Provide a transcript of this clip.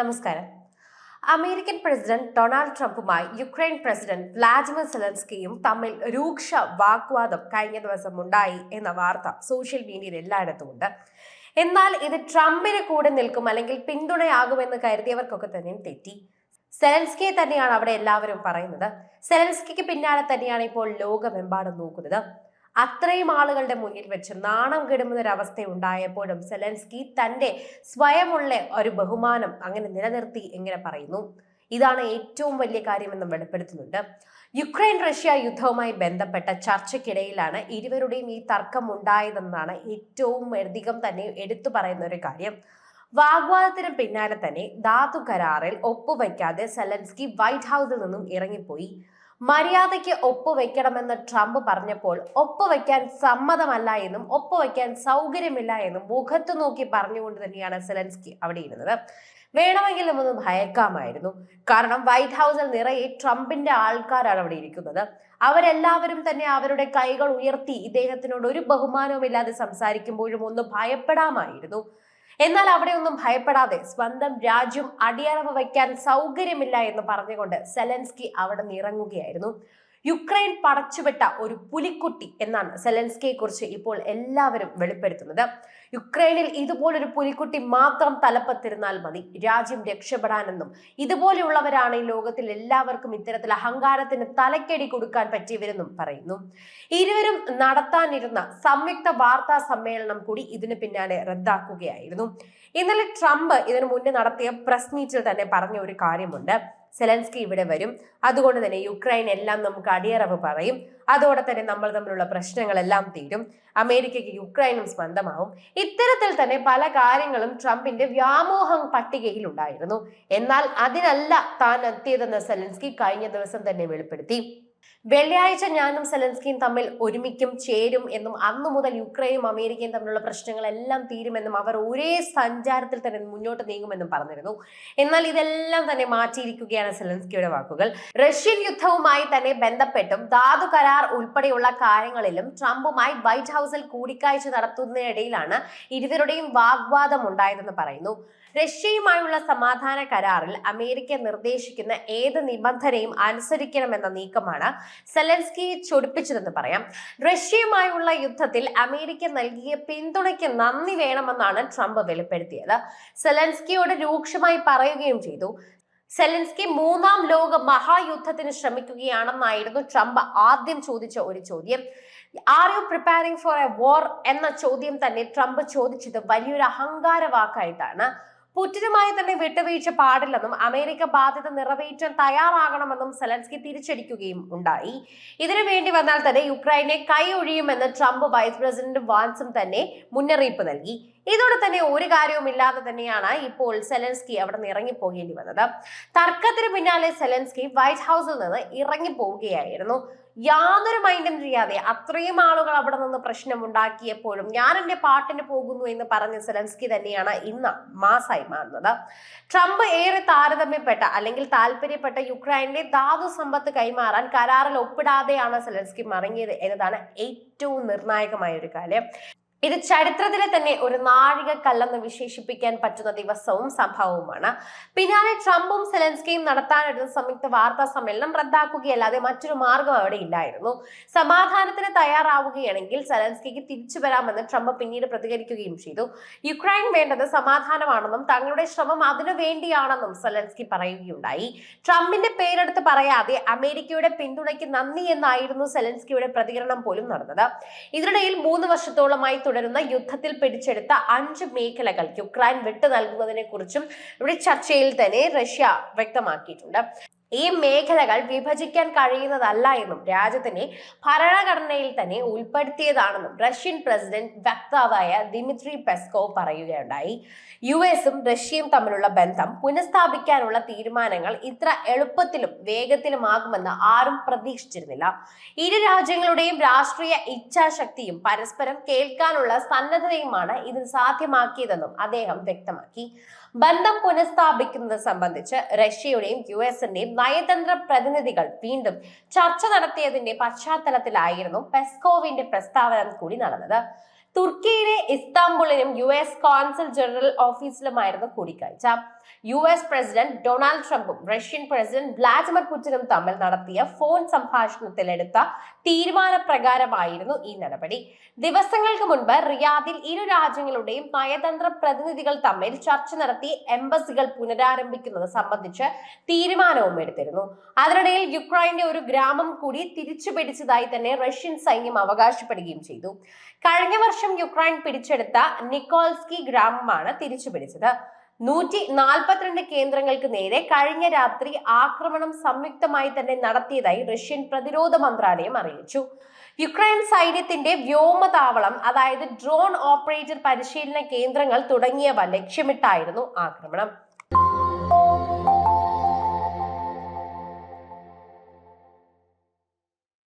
നമസ്കാരം. American president Donald ട്രംപുമായി Ukraine president Vladimir സെലൻസ്കിയും തമ്മിൽ രൂക്ഷ വാഗ്വാദം കഴിഞ്ഞ ദിവസം ഉണ്ടായി എന്ന വാർത്ത സോഷ്യൽ മീഡിയയിൽ എല്ലായിടത്തും ഉണ്ട് എന്നാൽ ഇത് ട്രംപിന് കൂടെ നിൽക്കും അല്ലെങ്കിൽ പിന്തുണയാകുമെന്ന് കരുതിയവർക്കൊക്കെ തന്നെയും തെറ്റി. സെലൻസ്കിയെ തന്നെയാണ് അവിടെ എല്ലാവരും പറയുന്നത്. സെലൻസ്കിക്ക് പിന്നാലെ തന്നെയാണ് ഇപ്പോൾ ലോകമെമ്പാടും നോക്കുന്നത്. അത്രയും ആളുകളുടെ മുന്നിൽ വെച്ച് നാണം കെടുന്ന ഒരു അവസ്ഥ ഉണ്ടായപ്പോഴും സെലൻസ്കി തന്റെ സ്വയമുള്ള ഒരു ബഹുമാനം അങ്ങനെ നിലനിർത്തി എങ്ങനെ പറയുന്നു. ഇതാണ് ഏറ്റവും വലിയ കാര്യമെന്നും വെളിപ്പെടുത്തുന്നുണ്ട്. യുക്രൈൻ റഷ്യ യുദ്ധവുമായി ബന്ധപ്പെട്ട ചർച്ചയ്ക്കിടയിലാണ് ഇരുവരുടെയും ഈ തർക്കം ഉണ്ടായതെന്നാണ് ഏറ്റവും അധികം തന്നെ എടുത്തു പറയുന്ന ഒരു കാര്യം. വാഗ്വാദത്തിന് പിന്നാലെ തന്നെ ധാതു കരാറിൽ ഒപ്പുവയ്ക്കാതെ സെലൻസ്കി വൈറ്റ് ഹൗസിൽ നിന്നും ഇറങ്ങിപ്പോയി. മര്യാദയ്ക്ക് ഒപ്പുവെക്കണമെന്ന് ട്രംപ് പറഞ്ഞപ്പോൾ ഒപ്പുവെക്കാൻ സമ്മതമല്ല എന്നും ഒപ്പുവെക്കാൻ സൗകര്യമില്ല എന്നും മുഖത്ത് നോക്കി പറഞ്ഞുകൊണ്ട് തന്നെയാണ് സെലൻസ്കി അവിടെ ഇരുന്നത്. വേണമെങ്കിൽ നമ്മൊന്ന് ഭയക്കാമായിരുന്നു. കാരണം വൈറ്റ് ഹൗസിൽ നിറയെ ട്രംപിന്റെ ആൾക്കാരാണ് അവിടെ ഇരിക്കുന്നത്. അവരെല്ലാവരും തന്നെ അവരുടെ കൈകൾ ഉയർത്തി ഇദ്ദേഹത്തിനോട് ഒരു ബഹുമാനവുമില്ലാതെ സംസാരിക്കുമ്പോഴും ഒന്ന് ഭയപ്പെടാമായിരുന്നു. എന്നാൽ അവിടെ ഒന്നും ഭയപ്പെടാതെ സ്വന്തം രാജ്യം അടിയറവ് വയ്ക്കാൻ സൗകര്യമില്ല എന്ന് പറഞ്ഞുകൊണ്ട് സെലൻസ്കി അവിടെ നിറങ്ങുകയായിരുന്നു. യുക്രൈൻ പടച്ചുവിട്ട ഒരു പുലിക്കുട്ടി എന്നാണ് സെലൻസ്കിയെ കുറിച്ച് ഇപ്പോൾ എല്ലാവരും വെളിപ്പെടുത്തുന്നത്. യുക്രൈനിൽ ഇതുപോലൊരു പുലിക്കുട്ടി മാത്രം തലപ്പത്തിരുന്നാൽ മതി. രാജ്യം രക്ഷപ്പെടാനെന്നും ഇതുപോലെയുള്ളവരാണ് ഈ ലോകത്തിൽ എല്ലാവർക്കും ഇത്തരത്തിൽ അഹങ്കാരത്തിന് തലക്കടി കൊടുക്കാൻ പറ്റിയവരെന്നും പറയുന്നു. ഇരുവരും നടത്താനിരുന്ന സംയുക്ത വാർത്താ സമ്മേളനം കൂടി ഇതിന് പിന്നാലെ റദ്ദാക്കുകയായിരുന്നു. ഇന്നലെ ട്രംപ് ഇതിനു മുന്നേ നടത്തിയ പ്രസ് മീറ്റിൽ തന്നെ പറഞ്ഞ ഒരു കാര്യമുണ്ട്. സെലൻസ്കി ഇവിടെ വരും. അതുകൊണ്ട് തന്നെ യുക്രൈൻ എല്ലാം നമുക്ക് അടിയറവ് പറയും. അതോടെ തന്നെ നമ്മൾ തമ്മിലുള്ള പ്രശ്നങ്ങളെല്ലാം തീരും. അമേരിക്കയ്ക്ക് യുക്രൈനും സ്വന്തമാവും ഇത്തരത്തിൽ തന്നെ പല കാര്യങ്ങളും ട്രംപിന്റെ വ്യാമോഹം പട്ടികയിൽ ഉണ്ടായിരുന്നു എന്നാൽ അതിനല്ല താൻ എത്തിയതെന്ന് സെലൻസ്കി കഴിഞ്ഞ ദിവസം തന്നെ വെളിപ്പെടുത്തി. വെള്ളിയാഴ്ച ഞാനും സെലൻസ്കിയും തമ്മിൽ ഒരുമിക്കും ചേരും എന്നും അന്നു മുതൽ യുക്രൈനും അമേരിക്കയും തമ്മിലുള്ള പ്രശ്നങ്ങളെല്ലാം തീരുമെന്നും അവർ ഒരേ സഞ്ചാരത്തിൽ തന്നെ മുന്നോട്ട് നീങ്ങുമെന്നും പറഞ്ഞിരുന്നു. എന്നാൽ ഇതെല്ലാം തന്നെ മാറ്റിയിരിക്കുകയാണ് സെലൻസ്കിയുടെ വാക്കുകൾ. റഷ്യൻ യുദ്ധവുമായി തന്നെ ബന്ധപ്പെട്ടും ധാതു കരാർ ഉൾപ്പെടെയുള്ള കാര്യങ്ങളിലും ട്രംപുമായി വൈറ്റ് ഹൗസിൽ കൂടിക്കാഴ്ച നടത്തുന്നതിനിടയിലാണ് ഇരുവരുടെയും വാഗ്വാദം ഉണ്ടായതെന്ന് പറയുന്നു. റഷ്യയുമായുള്ള സമാധാന കരാറിൽ അമേരിക്ക നിർദ്ദേശിക്കുന്ന ഏത് നിബന്ധനയും അനുസരിക്കണമെന്ന നീക്കമാണ് സെലൻസ്കി ചൊടിപ്പിച്ചതെന്ന് പറയാം. റഷ്യയുമായുള്ള യുദ്ധത്തിൽ അമേരിക്ക നൽകിയ പിന്തുണയ്ക്ക് നന്ദി വേണമെന്നാണ് ട്രംപ് വെളിപ്പെടുത്തിയത്. സെലൻസ്കിയോട് രൂക്ഷമായി പറയുകയും ചെയ്തു. സെലൻസ്കി മൂന്നാം ലോക മഹായുദ്ധത്തിന് ശ്രമിക്കുകയാണെന്നായിരുന്നു ട്രംപ് ആദ്യം ചോദിച്ച ഒരു ചോദ്യം. Are you preparing for a war എന്ന ചോദ്യം തന്നെ ട്രംപ് ചോദിച്ചത് വലിയൊരു അഹങ്കാര വാക്കായിട്ടാണ് പുറ്റിനുമായി തന്നെ വിട്ടുവീഴ്ച പാടില്ലെന്നും അമേരിക്ക ബാധ്യത നിറവേറ്റാൻ തയ്യാറാകണമെന്നും സെലൻസ്കി തിരിച്ചടിക്കുകയും ഉണ്ടായി. ഇതിനു വേണ്ടി വന്നാൽ തന്നെ യുക്രൈനെ കൈ ഒഴിയുമെന്ന് ട്രംപ് വൈസ് പ്രസിഡന്റ് വാൻസും തന്നെ മുന്നറിയിപ്പ് നൽകി. ഇതോടെ തന്നെ ഒരു കാര്യവും ഇല്ലാതെ തന്നെയാണ് ഇപ്പോൾ സെലൻസ്കി അവിടെ നിന്ന് ഇറങ്ങിപ്പോകേണ്ടി വന്നത്. തർക്കത്തിന് പിന്നാലെ സെലൻസ്കി വൈറ്റ് ഹൗസിൽ നിന്ന് ഇറങ്ങിപ്പോവുകയായിരുന്നു. യാതൊരു മൈൻഡും ചെയ്യാതെ അത്രയും ആളുകൾ അവിടെ നിന്ന് പ്രശ്നം ഉണ്ടാക്കിയപ്പോഴും ഞാൻ എന്റെ പാട്ടിന് പോകുന്നു എന്ന് പറഞ്ഞ സെലൻസ്കി തന്നെയാണ് ഇന്ന് മാസായി മാറുന്നത്. ട്രംപ് ഏറെ താരതമ്യപ്പെട്ട അല്ലെങ്കിൽ താല്പര്യപ്പെട്ട യുക്രൈനിലെ ധാതു സമ്പത്ത് കൈമാറാൻ കരാറിൽ ഒപ്പിടാതെയാണ് സെലൻസ്കി മടങ്ങിയത് എന്നതാണ് ഏറ്റവും നിർണായകമായ ഒരു കാര്യം. ഇത് ചരിത്രത്തിലെ തന്നെ ഒരു നാഴികക്കല്ലെന്ന് വിശേഷിപ്പിക്കാൻ പറ്റുന്ന ദിവസവും സംഭവവുമാണ്. പിന്നാലെ ട്രംപും സെലൻസ്കിയും നടത്താനിരുന്ന സംയുക്ത വാർത്താ സമ്മേളനം റദ്ദാക്കുകയല്ലാതെ മറ്റൊരു മാർഗം അവിടെ ഇല്ലായിരുന്നു. സമാധാനത്തിന് തയ്യാറാവുകയാണെങ്കിൽ സെലൻസ്കിക്ക് തിരിച്ചു വരാമെന്ന് ട്രംപ് പിന്നീട് പ്രതികരിക്കുകയും ചെയ്തു. യുക്രൈൻ വേണ്ടത് സമാധാനമാണെന്നും തങ്ങളുടെ ശ്രമം അതിനു വേണ്ടിയാണെന്നും സെലൻസ്കി പറയുകയുണ്ടായി. ട്രംപിന്റെ പേരെടുത്ത് പറയാതെ അമേരിക്കയുടെ പിന്തുണയ്ക്ക് നന്ദി എന്നായിരുന്നു സെലൻസ്കിയുടെ പ്രതികരണം പോലും നടന്നത്. ഇതിനിടയിൽ മൂന്ന് വർഷത്തോളമായി തുടരുന്ന യുദ്ധത്തിൽ പിടിച്ചെടുത്ത അഞ്ച് മേഖലകൾ യുക്രൈൻ വിട്ടു നൽകുന്നതിനെ കുറിച്ചും ഇവിടെ ചർച്ചയിൽ തന്നെ റഷ്യ വ്യക്തമാക്കിയിട്ടുണ്ട്. ഈ മേഖലകൾ വിഭജിക്കാൻ കഴിയുന്നതല്ല എന്നും രാജ്യത്തിന്റെ ഭരണഘടനയിൽ തന്നെ ഉൾപ്പെടുത്തിയതാണെന്നും റഷ്യൻ പ്രസിഡന്റ് വക്താവായ ദിമിത്രി പെസ്കോവ് പറയുകയുണ്ടായി. യു എസും റഷ്യയും തമ്മിലുള്ള ബന്ധം പുനഃസ്ഥാപിക്കാനുള്ള തീരുമാനങ്ങൾ ഇത്ര എളുപ്പത്തിലും വേഗത്തിലുമാകുമെന്ന് ആരും പ്രതീക്ഷിച്ചിരുന്നില്ല. ഇരു രാജ്യങ്ങളുടെയും രാഷ്ട്രീയ ഇച്ഛാശക്തിയും പരസ്പരം കേൾക്കാനുള്ള സന്നദ്ധതയുമാണ് ഇത് സാധ്യമാക്കിയതെന്നും അദ്ദേഹം വ്യക്തമാക്കി. ബന്ധം പുനഃസ്ഥാപിക്കുന്നത് സംബന്ധിച്ച് റഷ്യയുടെയും യു എസിന്റെയും നയതന്ത്ര പ്രതിനിധികൾ വീണ്ടും ചർച്ച നടത്തിയതിന്റെ പശ്ചാത്തലത്തിലായിരുന്നു പെസ്കോവിന്റെ പ്രസ്താവന കൂടി നടന്നത്. തുർക്കിയിലെ ഇസ്താംബുളിലും യു എസ് കോൺസൽ ജനറൽ ഓഫീസിലുമായിരുന്നു കൂടിക്കാഴ്ച. യു എസ് പ്രസിഡന്റ് ഡൊണാൾഡ് ട്രംപും റഷ്യൻ പ്രസിഡന്റ് വ്ളാഡിമിർ പുടിനും തമ്മിൽ നടത്തിയ ഫോൺ സംഭാഷണത്തിലെടുത്ത തീരുമാനപ്രകാരമായിരുന്നു ഈ നടപടി. ദിവസങ്ങൾക്ക് മുൻപ് റിയാദിൽ ഇരു രാജ്യങ്ങളുടെയും നയതന്ത്ര പ്രതിനിധികൾ തമ്മിൽ ചർച്ച നടത്തി എംബസികൾ പുനരാരംഭിക്കുന്നത് സംബന്ധിച്ച് തീരുമാനവും എടുത്തിരുന്നു. അതിനിടയിൽ യുക്രൈന്റെ ഒരു ഗ്രാമം കൂടി തിരിച്ചു പിടിച്ചതായി തന്നെ റഷ്യൻ സൈന്യം അവകാശപ്പെടുകയും ചെയ്തു. കഴിഞ്ഞ വർഷം യുക്രൈൻ പിടിച്ചെടുത്ത നിക്കോൾസ്കി ഗ്രാമമാണ് തിരിച്ചു പിടിച്ചത്. നൂറ്റി നാൽപ്പത്തിരണ്ട് കേന്ദ്രങ്ങൾക്ക് നേരെ കഴിഞ്ഞ രാത്രി ആക്രമണം സംയുക്തമായി തന്നെ നടത്തിയതായി റഷ്യൻ പ്രതിരോധ മന്ത്രാലയം അറിയിച്ചു. യുക്രൈൻ സൈന്യത്തിന്റെ വ്യോമതാവളം അതായത് ഡ്രോൺ ഓപ്പറേറ്റർ പരിശീലന കേന്ദ്രങ്ങൾ തുടങ്ങിയവ ലക്ഷ്യമിട്ടായിരുന്നു ആക്രമണം.